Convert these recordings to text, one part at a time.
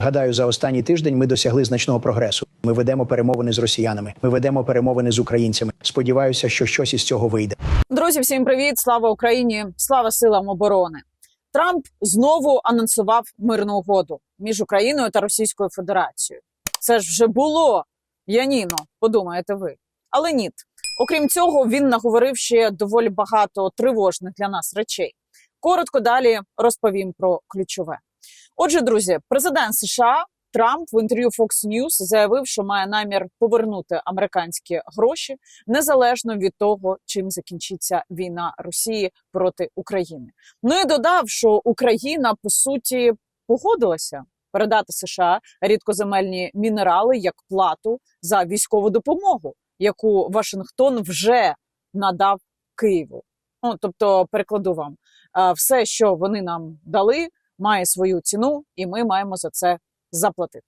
Гадаю, за останній тиждень ми досягли значного прогресу. Ми ведемо перемовини з росіянами. Ми ведемо перемовини з українцями. Сподіваюся, що щось із цього вийде. Друзі, всім привіт! Слава Україні! Слава силам оборони! Трамп знову анонсував мирну угоду між Україною та Російською Федерацією. Це ж вже було Яніно, подумаєте ви. Але ні. Окрім цього, він наговорив ще доволі багато тривожних для нас речей. Коротко далі розповім про ключове. Отже, друзі, президент США Трамп в інтерв'ю Fox News заявив, що має намір повернути американські гроші незалежно від того, чим закінчиться війна Росії проти України. Ну і додав, що Україна по суті погодилася передати США рідкоземельні мінерали як плату за військову допомогу, яку Вашингтон вже надав Києву. Ну тобто, перекладу вам все, що вони нам дали, має свою ціну, і ми маємо за це заплатити.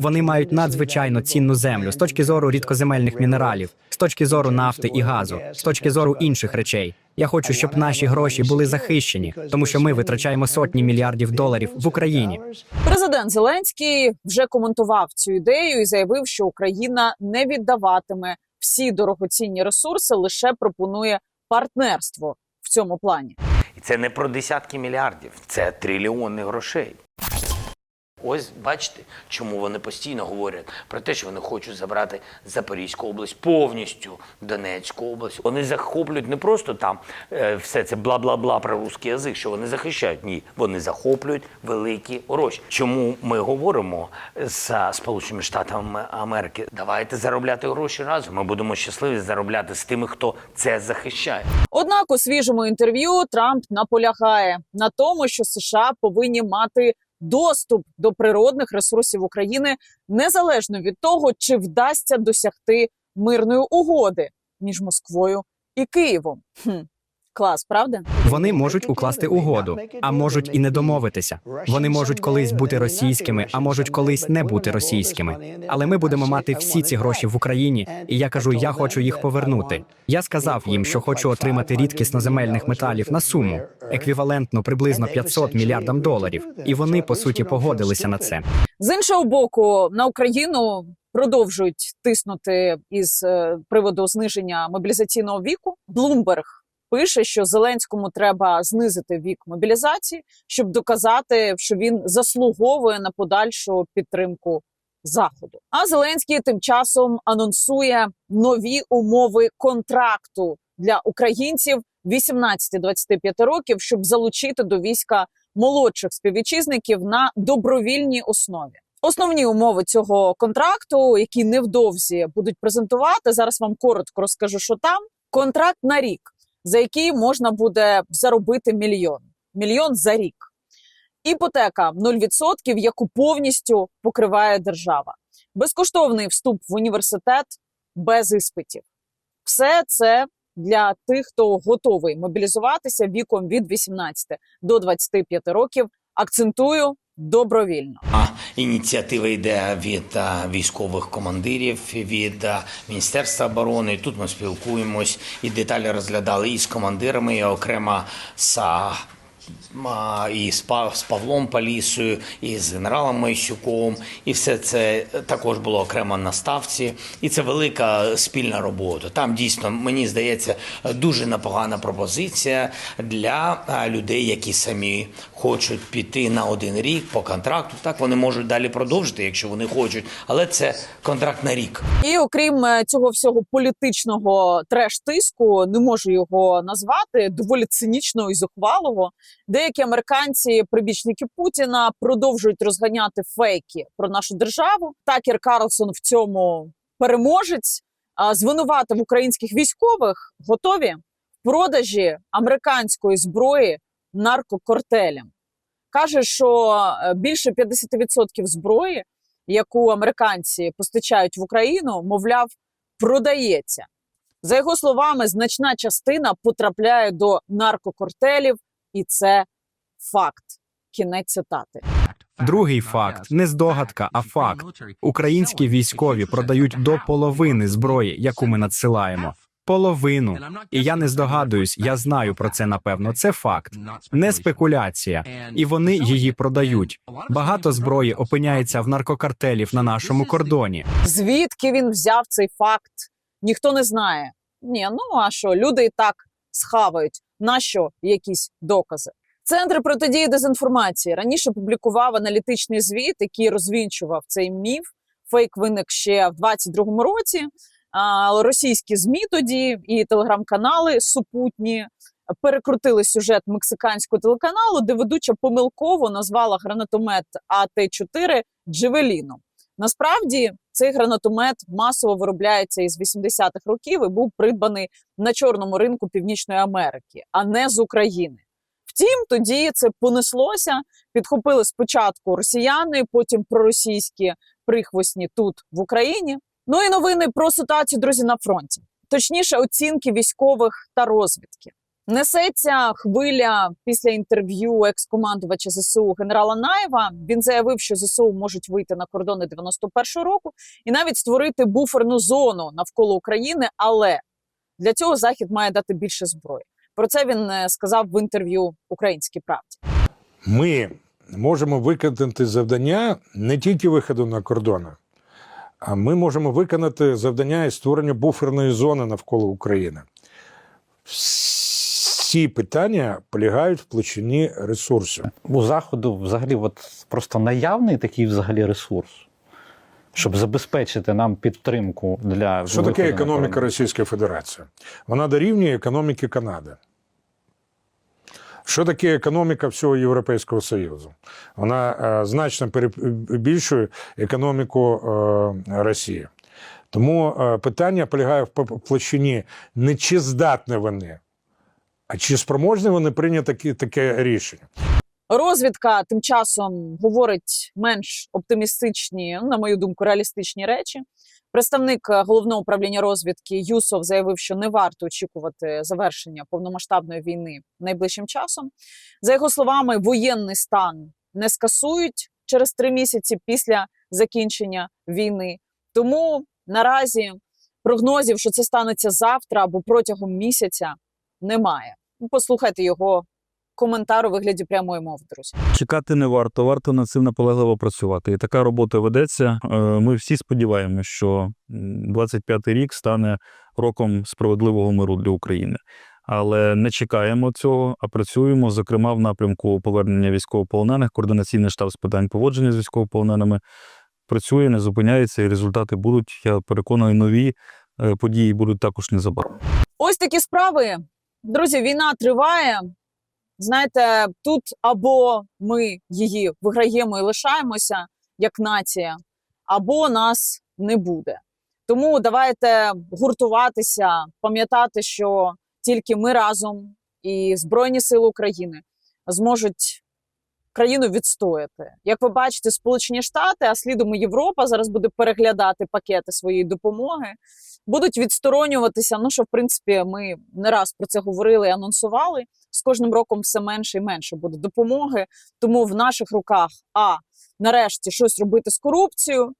Вони мають надзвичайно цінну землю з точки зору рідкоземельних мінералів, з точки зору нафти і газу, з точки зору інших речей. Я хочу, щоб наші гроші були захищені, тому що ми витрачаємо сотні мільярдів доларів в Україні. Президент Зеленський вже коментував цю ідею і заявив, що Україна не віддаватиме всі дорогоцінні ресурси, лише пропонує партнерство в цьому плані. І це не про десятки мільярдів, це трильйони грошей. Ось бачите, чому вони постійно говорять про те, що вони хочуть забрати Запорізьку область повністю, Донецьку область. Вони захоплюють не просто там е, все це бла-бла-бла про русський язик, що вони захищають. Ні, вони захоплюють великі гроші. Чому ми говоримо з Сполученими Штатами Америки? Давайте заробляти гроші разом. Ми будемо щасливі заробляти з тими, хто це захищає. Однак у свіжому інтерв'ю Трамп наполягає на тому, що США повинні мати доступ до природних ресурсів України незалежно від того, чи вдасться досягти мирної угоди між Москвою і Києвом. Хм, клас, правда? Вони можуть укласти угоду, а можуть і не домовитися. Вони можуть колись бути російськими, а можуть колись не бути російськими. Але ми будемо мати всі ці гроші в Україні, і я кажу, я хочу їх повернути. Я сказав їм, що хочу отримати рідкісноземельних металів на суму, еквівалентну приблизно 500 мільярдам доларів. І вони по суті погодилися на це. З іншого боку, на Україну продовжують тиснути із е, приводу зниження мобілізаційного віку. Блумберг пише, що Зеленському треба знизити вік мобілізації, щоб доказати, що він заслуговує на подальшу підтримку заходу. А Зеленський тим часом анонсує нові умови контракту для українців 18-25 років, щоб залучити до війська молодших співвітчизників на добровільній основі. Основні умови цього контракту, які невдовзі будуть презентувати, зараз вам коротко розкажу, що там контракт на рік, за який можна буде заробити мільйон. Мільйон за рік. Іпотека 0%, яку повністю покриває держава. Безкоштовний вступ в університет без іспитів. Все це для тих, хто готовий мобілізуватися віком від 18 до 25 років. Акцентую добровільно. А ініціатива йде від а, військових командирів, від а, Міністерства оборони. Тут ми спілкуємось і деталі розглядали і з командирами, і окремо з, і з, Павлом Палісою, і з генералом Майсюком. І все це також було окремо на ставці. І це велика спільна робота. Там дійсно, мені здається, дуже непогана пропозиція для людей, які самі хочуть піти на один рік по контракту. Так вони можуть далі продовжити, якщо вони хочуть, але це контракт на рік. І окрім е, цього всього політичного треш-тиску, не можу його назвати доволі цинічного і зухвалого. Деякі американці, прибічники Путіна, продовжують розганяти фейки про нашу державу. Такер Карлсон в цьому переможець. Звинуватив українських військових готові в продажі американської зброї наркокартелям. Каже, що е, більше 50% зброї, яку американці постачають в Україну, мовляв, продається. За його словами, значна частина потрапляє до наркокартелів, і це факт. Кінець цитати. Другий факт не здогадка, а факт. Українські військові продають до половини зброї, яку ми надсилаємо. половину. І я не здогадуюсь, я знаю про це напевно. Це факт, не спекуляція. І вони її продають. Багато зброї опиняється в наркокартелів на нашому кордоні. Звідки він взяв цей факт? Ніхто не знає. Ні, ну а що, люди і так схавають. Нащо якісь докази? Центр протидії дезінформації раніше публікував аналітичний звіт, який розвінчував цей міф. Фейк виник ще в 22-му році. А, російські змі тоді і телеграм-канали супутні перекрутили сюжет мексиканського телеканалу, де ведуча помилково назвала гранатомет АТ-4 Джевеліном. Насправді цей гранатомет масово виробляється із 80-х років і був придбаний на чорному ринку Північної Америки, а не з України. Втім, тоді це понеслося. Підхопили спочатку росіяни, потім проросійські прихвостні тут в Україні. Ну і новини про ситуацію, друзі, на фронті. Точніше, оцінки військових та розвідки. Несеться хвиля після інтерв'ю екс-командувача ЗСУ генерала Наєва. Він заявив, що ЗСУ можуть вийти на кордони 91-го року і навіть створити буферну зону навколо України. Але для цього захід має дати більше зброї. Про це він е, сказав в інтерв'ю Українській правді. Ми можемо виконати завдання не тільки виходу на кордони, а ми можемо виконати завдання і створення буферної зони навколо України. Всі питання полягають в площині ресурсів. у заходу взагалі от просто наявний такий взагалі ресурс, щоб забезпечити нам підтримку для Що таке економіка. Російської Федерації? Вона дорівнює економіки Канади. Що таке економіка всього Європейського Союзу? Вона е, значно перебільшує економіку е, Росії. Тому е, питання полягає в площині не чи здатні вони, а чи спроможні вони прийняти таке рішення. Розвідка тим часом говорить менш оптимістичні, ну, на мою думку, реалістичні речі. Представник е, головного управління розвідки Юсов заявив, що не варто очікувати завершення повномасштабної війни найближчим часом. За його словами, воєнний стан не скасують через три місяці після закінчення війни. Тому наразі прогнозів, що це станеться завтра або протягом місяця, немає. Послухайте його коментар у вигляді прямої мови, друзі. Чекати не варто, варто над цим наполегливо працювати. І така робота ведеться. Е, Ми всі сподіваємося, що м, 25-й рік стане роком справедливого миру для України. Але не чекаємо цього, а працюємо, зокрема, в напрямку повернення військовополонених. Координаційний штаб з питань поводження з військовополоненими працює, не зупиняється, і результати будуть. Я переконаний, нові е, події будуть також незабаром. Ось такі справи. Друзі, війна триває. Знаєте, тут або ми її виграємо і лишаємося як нація, або нас не буде. Тому давайте гуртуватися, пам'ятати, що тільки ми разом і Збройні Сили України зможуть країну відстояти. Як ви бачите, Сполучені Штати, а слідом Європа зараз буде переглядати пакети своєї допомоги будуть відсторонюватися. Ну що в принципі ми не раз про це говорили і анонсували. З кожним роком все менше і менше буде допомоги. Тому в наших руках а нарешті щось робити з корупцією.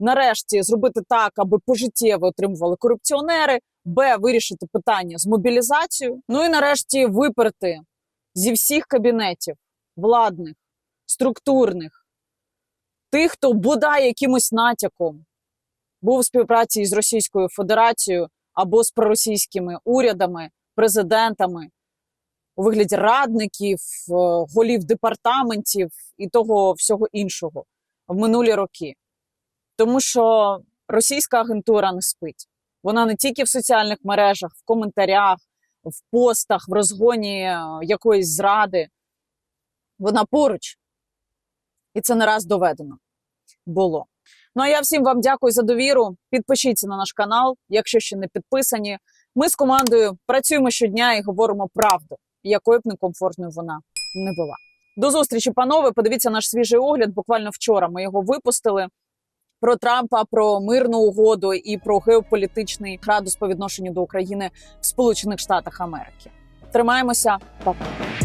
Нарешті зробити так, аби пожиттєво отримували корупціонери, б вирішити питання з мобілізацією. Ну і нарешті виперти зі всіх кабінетів владних, структурних, тих, хто бодай якимось натяком був у співпраці із Російською Федерацією або з проросійськими урядами, президентами у вигляді радників, е, голів департаментів і того всього іншого в минулі роки. Тому що російська агентура не спить. Вона не тільки в соціальних мережах, в коментарях, в постах, в розгоні е, якоїсь зради. Вона поруч. І це не раз доведено було. Ну а я всім вам дякую за довіру. Підпишіться на наш канал, якщо ще не підписані. Ми з командою працюємо щодня і говоримо правду, якою б некомфортною вона не була. До зустрічі, панове. Подивіться наш свіжий огляд. Буквально вчора ми його випустили. Про Трампа, про мирну угоду і про геополітичний градус по відношенню до України в Сполучених Штатах Америки. Тримаємося, па-па.